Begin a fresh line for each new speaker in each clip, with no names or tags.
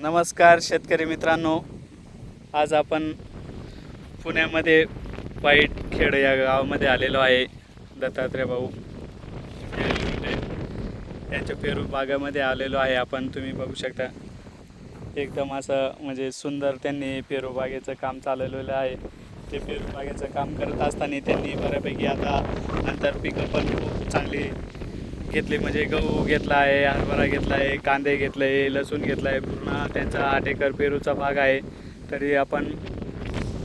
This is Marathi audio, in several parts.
नमस्कार शेतकरी मित्रांनो. आज आपण पुण्यामध्ये वाईटखेड या गावामध्ये आलेलो आहे दत्तात्रय भाऊ. यांच्या पेरू बागामध्ये आलेलो आहे. आपण तुम्ही बघू शकता. एकदम असं म्हणजे सुंदर त्यांनी पेरू बागेचं काम चालवलेलं आहे. ते पेरू बागेचं काम करत असताना त्यांनी बऱ्यापैकी आता नंतर पिकं पण खूप चांगली घेतले म्हणजे गहू घेतला आहे हरभरा घेतला आहे कांदे घेतले लसूण घेतला आहे पूर्ण त्यांचा आठ एकर पेरूचा भाग आहे. तरी आपण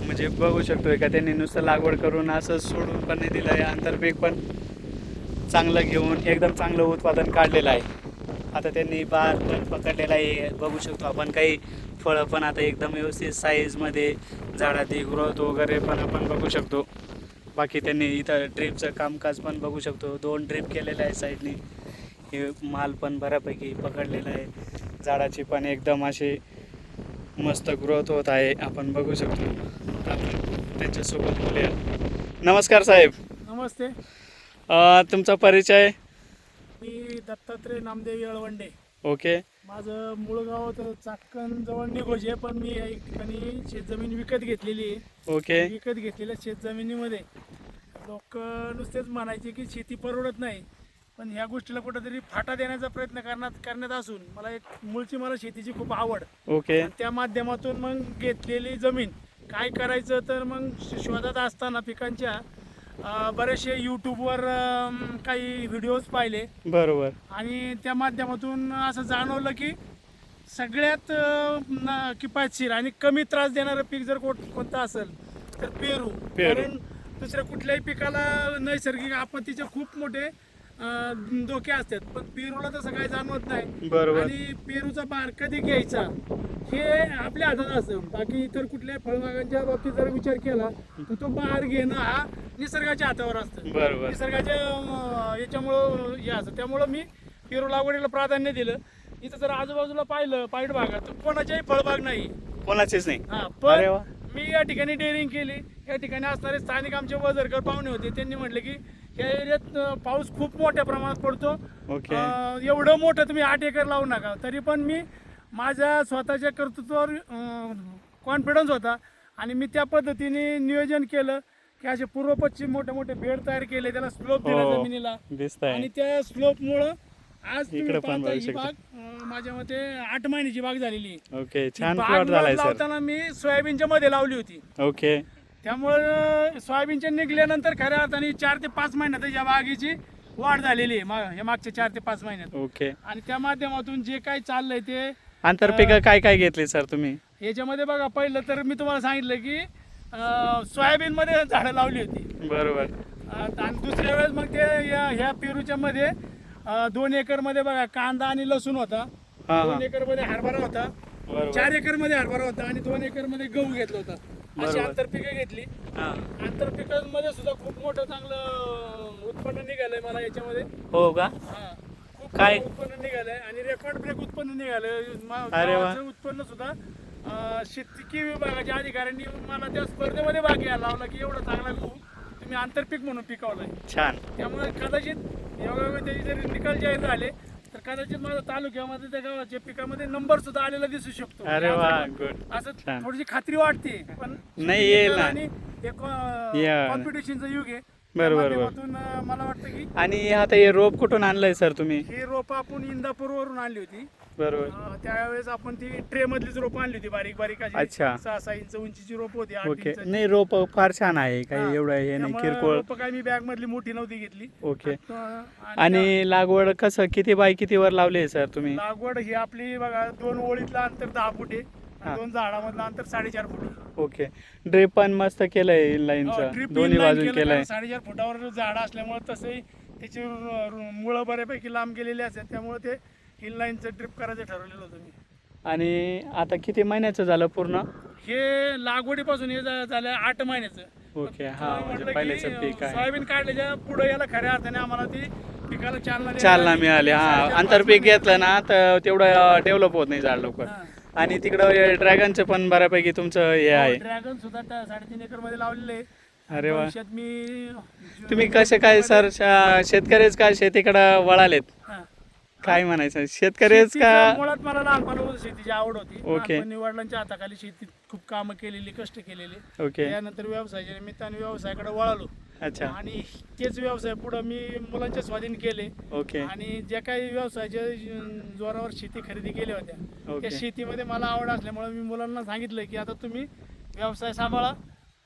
म्हणजे बघू शकतोय का त्यांनी नुसतं लागवड करून असं सोडून पण नाही दिलं आहे आंतरपीक पण चांगलं घेऊन एकदम चांगलं उत्पादन काढलेलं आहे. आता त्यांनी बार पण पकडलेला आहे बघू शकतो आपण काही फळं पण आता एकदम व्यवस्थित साईजमध्ये झाडाची ग्रोथ वगैरे पण आपण बघू शकतो. बाकी त्यांनी इथं ड्रीपचं कामकाज पण बघू शकतो. दोन ड्रीप केलेले आहे साईडनी. हे माल पण बऱ्यापैकी पकडलेला आहे. झाडाची पण एकदम अशी मस्त ग्रोथ होत आहे. आपण बघू शकतो. आपण त्यांच्यासोबत बोलूया. नमस्कार साहेब.
नमस्ते.
तुमचा परिचय?
मी दत्तात्रय नामदेव येळवंडे.
ओके.
माझं मूळ गाव तर चाकण जवळ निघोजे पण मी या एक ठिकाणी शेतजमीन विकत घेतलेली आहे.
ओके.
विकत घेतलेल्या शेतजमिनीमध्ये. लोक नुसतेच म्हणायचे की शेती परवडत नाही पण ह्या गोष्टीला कुठेतरी फाटा देण्याचा प्रयत्न करण्यात करण्यात असून मला एक मूळची मला शेतीची खूप आवड.
ओके.
आणि त्या माध्यमातून मग घेतलेली जमीन. काय करायचं तर मग शोधात असताना पिकांच्या बरेचसे यूट्यूबवर काही व्हिडिओज पाहिले.
बरोबर.
आणि त्या माध्यमातून असं जाणवलं की सगळ्यात न- किफायतशीर आणि कमी त्रास देणारं पीक जर कोण कोणतं असेल तर पेरू.
पेरू.
कारण दुसऱ्या कुठल्याही पिकाला नैसर्गिक आपत्तीचे खूप मोठे धोके असतात. पण पेरूला तसं काही जाणवत नाही.
बरोबर.
आणि पेरूचा बार कधी घ्यायचा हे आपल्या हातात असतं. बाकी इतर कुठल्याही फळबागांच्या बाबतीत जर विचार केला तर तो बार घेणं हा निसर्गाच्या हातावर असतं.
बरोबर.
निसर्गाच्या अं, याच्यामुळं हे असं त्यामुळं मी पेरू लागवडीला प्राधान्य दिलं. इथं जर आजूबाजूला पाहिलं पाईट भागात तर कोणाच्याही फळबाग नाही.
कोणाचीच नाही.
हा
अरे
पण
वा.
मी या ठिकाणी डेअरिंग केली. या ठिकाणी असणारे स्थानिक आमचे वजरकर पाहुणे होते. त्यांनी म्हटले की या एरियात पाऊस खूप मोठ्या प्रमाणात पडतो.
ओके.
अं, एवढं मोठं तुम्ही आठ एकर लावू नका. तरी पण मी माझ्या स्वतःच्या कर्तृत्वावर कॉन्फिडन्स होता आणि मी त्या पद्धतीने नियोजन केलं की असे पूर्व पश्चिम मोठे मोठे बेड तयार केले त्याला स्लोप दिला
हो.
जमिनीला.
दिसत
आणि
आहे
त्या स्लोपमुळं आज तुम्ही
इकडं पण
पाहता
बघू
ही
शकता.
बाग अं, माझ्या मते आठ महिन्याची बाग झालेली आहे.
ओके छान
बाग
प्लॉट झालाय सर.
लावताना मी सोयाबीनच्या मध्ये लावली होती.
ओके.
त्यामुळं सोयाबीनच्या निघल्यानंतर खऱ्या अर्थाने चार ते पाच महिन्यात या बागेची वाढ झालेली आहे मा- या मागच्या चार ते पाच महिन्यात.
ओके.
आणि त्या माध्यमातून जे काही चाललंय ते
आंतरपिक काय काय घेतली सर तुम्ही?
याच्यामध्ये बघा पहिलं तर मी तुम्हाला सांगितलं की सोयाबीन मध्ये झाडं लावली होती.
बरोबर.
अं, आणि दुसऱ्या वेळेस मग ते या ह्या पेरूच्या मध्ये अं, दोन एकरमध्ये बघा कांदा आणि लसूण होता.
हा हा.
दोन एकरमध्ये हरभरा होता.
बरोबर.
चार एकरमध्ये हरभरा होता आणि दोन एकरमध्ये गहू घेतला होता. अशी
बरोबर.
आंतरपिकं घेतली
हा.
आंतरपिकांमध्ये सुद्धा खूप मोठं चांगलं उत्पन्न निघालंय मला याच्यामध्ये
हो का
हा. खूप
काय?
उत्पन्न निघालंय आणि रेकॉर्ड ब्रेक उत्पन्न निघालंय मा-
अरे वा.
गावाचं उत्पन्न सुद्धा अं, शेतकी विभागाच्या अधिकाऱ्यांनी मला त्या स्पर्धेमध्ये भाग घ्यायला लावला की एवढा चांगला गहू तुम्ही आंतरपीक म्हणून पिकवलाय
छान
त्यामुळे कदाचित योगामध्ये त्याचे जरी निकाल जाहीर झाले कदाचित माझ्या तालुक्यामध्ये त्या गावाच्या पिकामध्ये नंबर सुद्धा आलेला दिसू शकतो
अरे वा गुड
असं
छान.
थोडीशी खात्री वाटते पण
नाही, येईल ना.
आणि
या.
कॉम्पिटिशनचं युग आहे
बरोबर,
त्या
बरोबर.
माध्यमातून, अं, मला वाटतं की
आणि आता हे रोप कुठून आणलंय सर तुम्ही
ही रोपं आपण इंदापूरवरून आणली होती
बरोबर.
अं, त्यावेळेस आपण ती ट्रे मधलीच रोपं आणली होती बारीक बारीक अशी.
अच्छा.
सहा सहा इंच उंचीची रोप होती आठ
ओके.
इंचाची.
नाही रोप फार छान आहे
हा.
काही एवढं हे नाही
त्यामुळे
किरकोळ.
रोपं काय मी बॅग मधली मोठी नव्हती घेतली.
ओके. आणि लागवड कसं किती बाय किती वर लावली आहे सर तुम्ही?
लागवड ही आपली बघा दोन ओळीतलं अंतर दहा फूट आहे.
हा.
आणि दोन झाडामधलं अंतर साडेचार फूट. आहे.
ओके. ड्रेप पण मस्त केलंय
हो,
लाईनचं
drip
दोन्ही
inline
बाजून
केलं
केलंय.
कारण साडेचार फुटावर झाड असल्यामुळे तसंही त्याची मुळं बऱ्यापैकी लांब गेलेली असतात. त्यामुळे ते हिल लाईनचं ड्रिप करायचं ठरवलेलं होतं मी.
आणि आता किती महिन्याचं झालं पूर्ण?
हे लागवडीपासून हे झा- झालं आठ महिन्याचं.
ओके हा म्हणजे
म्हटलं
पहिल्याचं पीक आहे.
सोयाबीन काढल्याच्या पुढे याला खऱ्या अर्थाने आम्हाला ती पिकाला चालना द्यायला
चालना
लागली.
मिळाली हा.
साडेचार-
आंतरपीक घेतलं ना तर तेवढं डेव्हलप होत नाही झाड लवकर.
हा.
आणि तिकडं ड्रॅगनचं पण बऱ्यापैकी तुमचं हे आहे.
ड्रॅगन सुद्धा त्या साडेतीन एकरमध्ये लावलेले आहे.
अरे वा.
भविष्यात मी
तुम्ही कसे काय सर शेतकरीच का शेतीकडं वळालेत?
हा.
काय म्हणायचं? शेतकरीच
शेतीचं
का?
मुळात मला लहानपणापासून शेतीची आवड होती
ओके.
लहानपणी वडिलांच्या हाताखाली शेतीत खूप कामं केलेली कष्ट केलेली.
ओके
त्यानंतर व्यवसायाच्या निमित्ताने व्यवसायाकडे वळालो.
अच्छा.
आणि तेच व्यवसाय पुढे मी मुलांच्या स्वाधीन केले.
ओके
आणि ज्या काही व्यवसायाच्या जोरावर शेती खरेदी केल्या होत्या
ओके.
त्या शेतीमध्ये मला आवड असल्यामुळे मी मुलांना सांगितलं की आता तुम्ही व्यवसाय सांभाळा.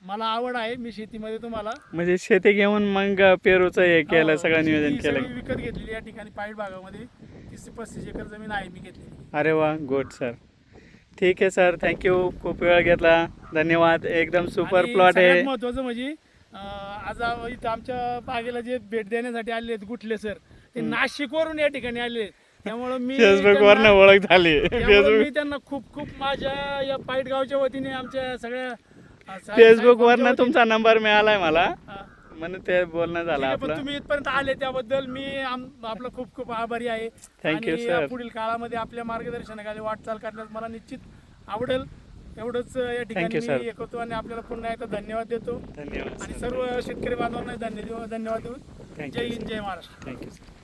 मला आवड आहे मी शेतीमध्ये तुम्हाला
म्हणजे शेती घेऊन मग पेरूचं हे केलं
हो,
सगळं नियोजन केलं.
विकत घेतलेली या ठिकाणी पाईट भागामध्ये. तीस ते पस्तीस एकर जमीन आहे मी घेतलेली.
अरे वा गुड सर ठीक आहे सर थँक्यू खूप वेळ घेतला. धन्यवाद. एकदम सुपर
आणि
प्लॉट
सगळ्यात
आहे.
महत्वाचं म्हणजे अं, आज आ- इथं आमच्या बागेला जे भेट देण्यासाठी आले आहेत गुटले सर ते नाशिकवरून या ठिकाणी आले आहेत. त्यामुळं मी
फेसबुक वर
त्यांना-
ओळख झाली.
त्यामुळं मी त्यांना खूप खूप माझ्या या पाईट गावच्या वतीने आमच्या सगळ्या
फेसबुक वरनं तुमचा नंबर मिळालाय मला. म्हणून ते बोलणं झालं आपलं.
तुम्ही इथपर्यंत आले त्याबद्दल मी आपलं खूप खूप आभारी आहे. आणि
sir.
पुढील काळामध्ये आपल्या मार्गदर्शनाखाली वाटचाल करण्यास मला निश्चित आवडेल. एवढंच या ठिकाणी होतो आणि आपल्याला पुन्हा एकदा धन्यवाद देतो.
धन्यवाद
आणि सर्व शेतकरी बांधवांना धन्य देऊ- धन्यवाद देऊन
Thank
जय हिंद जय महाराष्ट्र.
Thank you sir